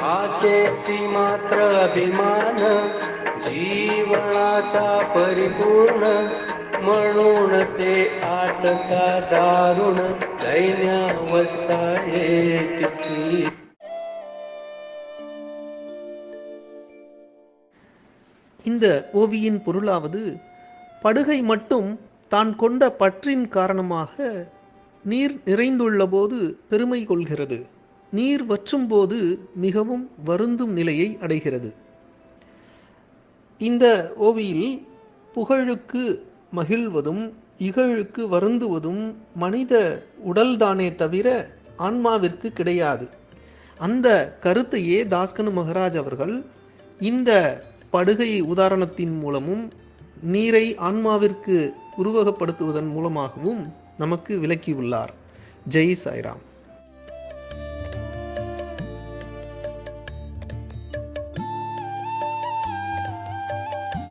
हाचेसी मात्र अभिमान जीवनाचा परिपूर्ण म्हणून ते आटता दारुण दैन्यावस्था येतीसी இந்த ஓவியின் பொருளாவது படுகை மட்டும் தான் கொண்ட பற்றின் காரணமாக நீர் நிறைந்துள்ள போது பெருமை கொள்கிறது நீர் வற்றும் போது மிகவும் வருந்தும் நிலையை அடைகிறது. இந்த ஓவியில் புகழுக்கு மகிழ்வதும் இகழுக்கு வருந்துவதும் மனித உடல்தானே தவிர ஆன்மாவிற்கு கிடையாது. அந்த கருத்தையே தாஸ்கனு மகராஜ் அவர்கள் இந்த படுகை உதாரணத்தின் மூலமும் நீரை ஆன்மாவிற்கு உருவகப்படுத்துவதன் மூலமாகவும் நமக்கு விளக்கியுள்ளார். ஜெய் சாய்ராம்.